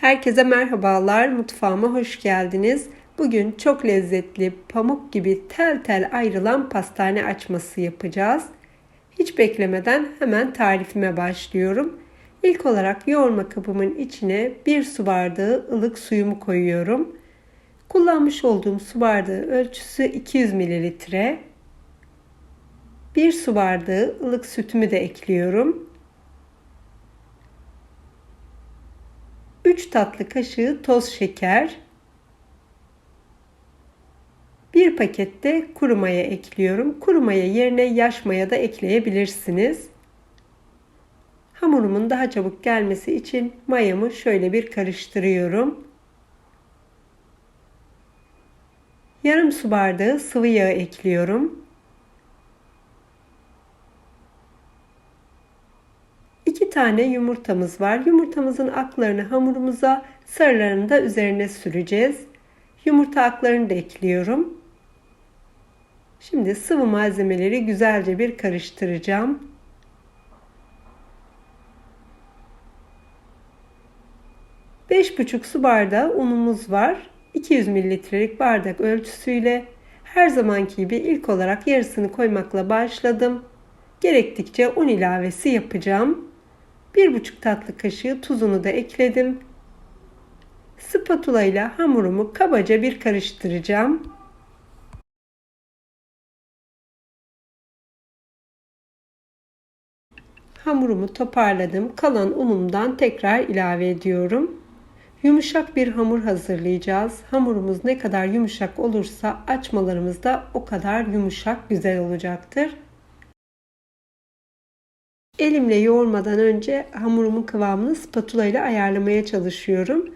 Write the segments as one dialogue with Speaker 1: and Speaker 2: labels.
Speaker 1: Herkese merhabalar, mutfağıma hoş geldiniz. Bugün çok lezzetli, pamuk gibi tel tel ayrılan pastane açması yapacağız. Hiç beklemeden hemen tarifime başlıyorum. İlk olarak yoğurma kabımın içine bir su bardağı ılık suyumu koyuyorum. Kullanmış olduğum su bardağı ölçüsü 200 mililitre. Bir su bardağı ılık sütümü de ekliyorum. 3 tatlı kaşığı toz şeker, 1 pakette kuru maya ekliyorum. Kuru maya yerine yaş maya da ekleyebilirsiniz. Hamurumun daha çabuk gelmesi için mayamı şöyle bir karıştırıyorum. Yarım su bardağı sıvı yağ ekliyorum. Tane yumurtamız var. Yumurtamızın aklarını hamurumuza, sarılarını da üzerine süreceğiz. Yumurta aklarını da ekliyorum. Şimdi sıvı malzemeleri güzelce bir karıştıracağım. Beş buçuk su bardağı unumuz var. 200 mililitrelik bardak ölçüsüyle her zamanki gibi ilk olarak yarısını koymakla başladım. Gerektikçe un ilavesi yapacağım. 1,5 tatlı kaşığı tuzunu da ekledim. Spatula ile hamurumu kabaca bir karıştıracağım. Hamurumu toparladım. Kalan unumdan tekrar ilave ediyorum. Yumuşak bir hamur hazırlayacağız. Hamurumuz ne kadar yumuşak olursa açmalarımız da o kadar yumuşak güzel olacaktır. Elimle yoğurmadan önce hamurumun kıvamını spatula ile ayarlamaya çalışıyorum.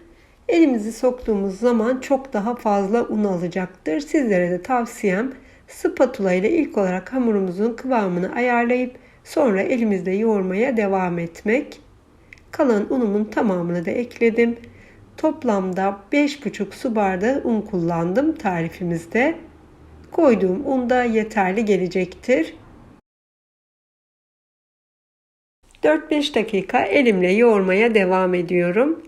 Speaker 1: Elimizi soktuğumuz zaman çok daha fazla un alacaktır. Sizlere de tavsiyem spatula ile ilk olarak hamurumuzun kıvamını ayarlayıp sonra elimizle yoğurmaya devam etmek. Kalan unumun tamamını da ekledim. Toplamda 5,5 su bardağı un kullandım tarifimizde. Koyduğum un da yeterli gelecektir. 4-5 dakika elimle yoğurmaya devam ediyorum.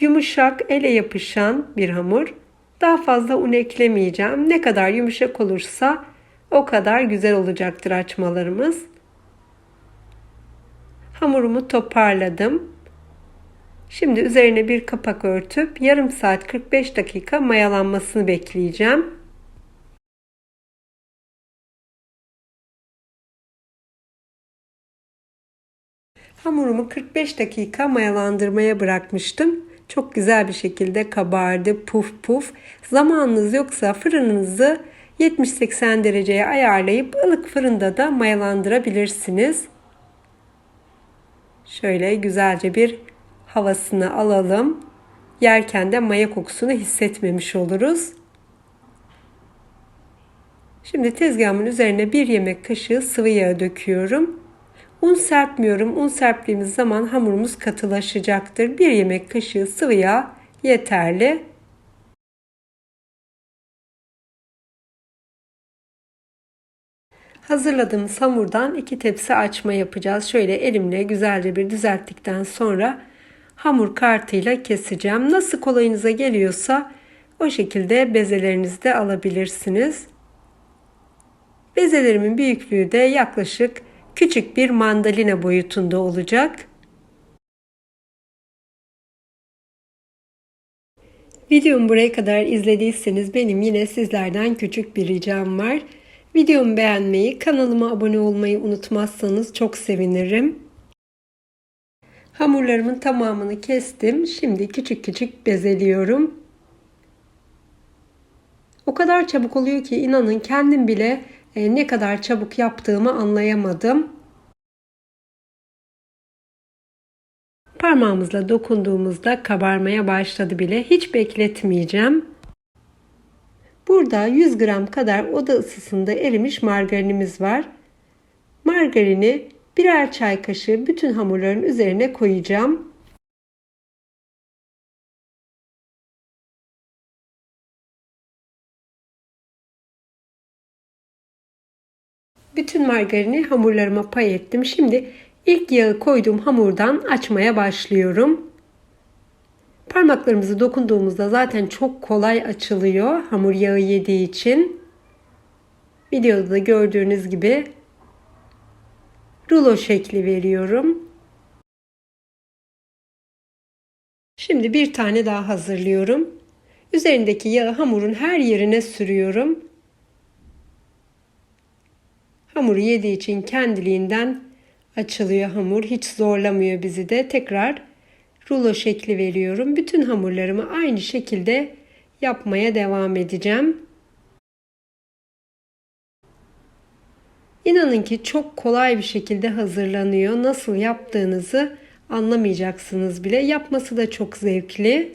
Speaker 1: Yumuşak, ele yapışan bir hamur. Daha fazla un eklemeyeceğim. Ne kadar yumuşak olursa o kadar güzel olacaktır açmalarımız. Hamurumu toparladım. Şimdi üzerine bir kapak örtüp yarım saat 45 dakika mayalanmasını bekleyeceğim. Hamurumu 45 dakika mayalandırmaya bırakmıştım. Çok güzel bir şekilde kabardı, puf puf. Zamanınız yoksa fırınınızı 70-80 dereceye ayarlayıp ılık fırında da mayalandırabilirsiniz. Şöyle güzelce bir havasını alalım. Yerken de maya kokusunu hissetmemiş oluruz. Şimdi tezgahımın üzerine bir yemek kaşığı sıvı yağ döküyorum. Un serpmiyorum. Un serptiğimiz zaman hamurumuz katılaşacaktır. Bir yemek kaşığı sıvı yağ yeterli. Hazırladığımız hamurdan iki tepsi açma yapacağız. Şöyle elimle güzelce bir düzelttikten sonra hamur kartıyla keseceğim. Nasıl kolayınıza geliyorsa o şekilde bezelerinizi de alabilirsiniz. Bezelerimin büyüklüğü de yaklaşık küçük bir mandalina boyutunda olacak. Videomu buraya kadar izlediyseniz benim yine sizlerden küçük bir ricam var. Videomu beğenmeyi, kanalıma abone olmayı unutmazsanız çok sevinirim. Hamurlarımın tamamını kestim. Şimdi küçük küçük bezeliyorum. O kadar çabuk oluyor ki inanın kendim bile ne kadar çabuk yaptığımı anlayamadım. Parmağımızla dokunduğumuzda kabarmaya başladı bile. Hiç bekletmeyeceğim. Burada 100 gram kadar oda ısısında erimiş margarinimiz var. Margarini birer çay kaşığı bütün hamurların üzerine koyacağım. Bütün margarini hamurlarıma pay ettim. Şimdi ilk yağı koyduğum hamurdan açmaya başlıyorum. Parmak Parmaklarımızı dokunduğumuzda zaten çok kolay açılıyor hamur yağı yediği için. Videoda da gördüğünüz gibi rulo şekli veriyorum. Şimdi bir tane daha hazırlıyorum. Üzerindeki yağı hamurun her yerine sürüyorum. Hamuru yediği için kendiliğinden açılıyor hamur. Hiç zorlamıyor bizi de. Tekrar rulo şekli veriyorum. Bütün hamurlarımı aynı şekilde yapmaya devam edeceğim. İnanın ki çok kolay bir şekilde hazırlanıyor. Nasıl yaptığınızı anlamayacaksınız bile. Yapması da çok zevkli.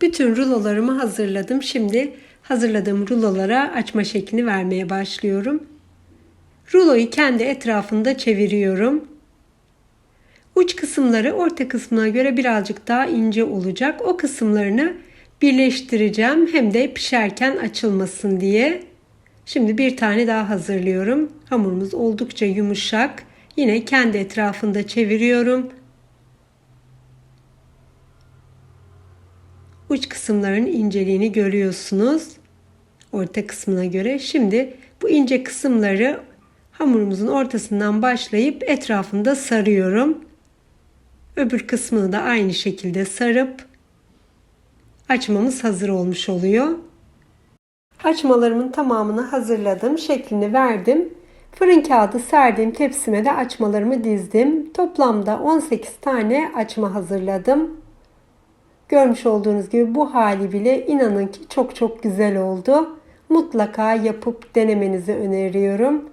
Speaker 1: Bütün rulolarımı hazırladım. Şimdi hazırladığım rulolara açma şeklini vermeye başlıyorum. Ruloyu kendi etrafında çeviriyorum. Uç kısımları orta kısmına göre birazcık daha ince olacak. O kısımlarını birleştireceğim hem de pişerken açılmasın diye. Şimdi bir tane daha hazırlıyorum. Hamurumuz oldukça yumuşak. Yine kendi etrafında çeviriyorum. Uç kısımların inceliğini görüyorsunuz. Orta kısmına göre. Şimdi bu ince kısımları hamurumuzun ortasından başlayıp etrafında sarıyorum. Öbür kısmını da aynı şekilde sarıp açmamız hazır olmuş oluyor. Açmalarımın tamamını hazırladım. Şeklini verdim. Fırın kağıdı serdiğim tepsime de açmalarımı dizdim. Toplamda 18 tane açma hazırladım. Görmüş olduğunuz gibi bu hali bile inanın ki çok çok güzel oldu. Mutlaka yapıp denemenizi öneriyorum.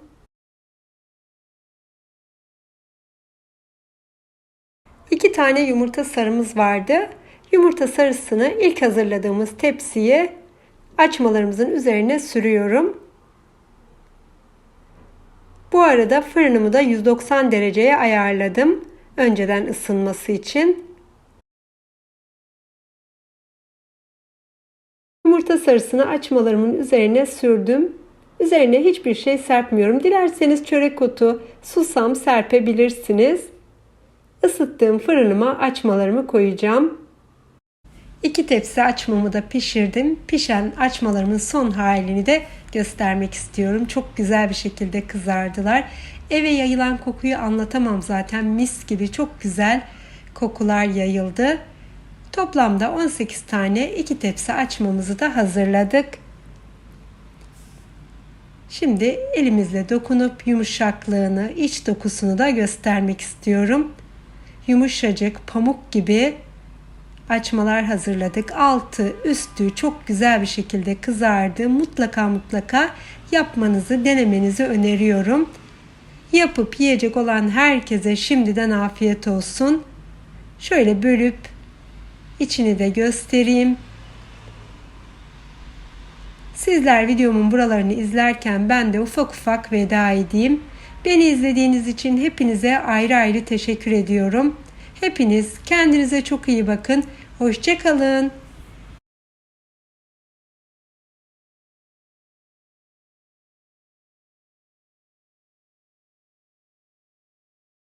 Speaker 1: İki tane yumurta sarımız vardı. Yumurta sarısını ilk hazırladığımız tepsiye açmalarımızın üzerine sürüyorum. Bu arada fırınımı da 190 dereceye ayarladım. Önceden ısınması için. Yumurta sarısını açmalarımın üzerine sürdüm. Üzerine hiçbir şey serpmiyorum. Dilerseniz çörek otu, susam serpebilirsiniz. Isıttığım fırınıma açmalarımı koyacağım. İki tepsi açmamı da pişirdim. Pişen açmalarımın son halini de göstermek istiyorum. Çok güzel bir şekilde kızardılar. Eve yayılan kokuyu anlatamam zaten. Mis gibi çok güzel kokular yayıldı. Toplamda 18 tane iki tepsi açmamızı da hazırladık. Şimdi elimizle dokunup yumuşaklığını, iç dokusunu da göstermek istiyorum. Yumuşacık, pamuk gibi açmalar hazırladık. Altı, üstü çok güzel bir şekilde kızardı. Mutlaka mutlaka yapmanızı, denemenizi öneriyorum. Yapıp yiyecek olan herkese şimdiden afiyet olsun. Şöyle bölüp içini de göstereyim. Sizler videomun buralarını izlerken ben de ufak ufak veda edeyim. Beni izlediğiniz için hepinize ayrı ayrı teşekkür ediyorum. Hepiniz kendinize çok iyi bakın. Hoşçakalın.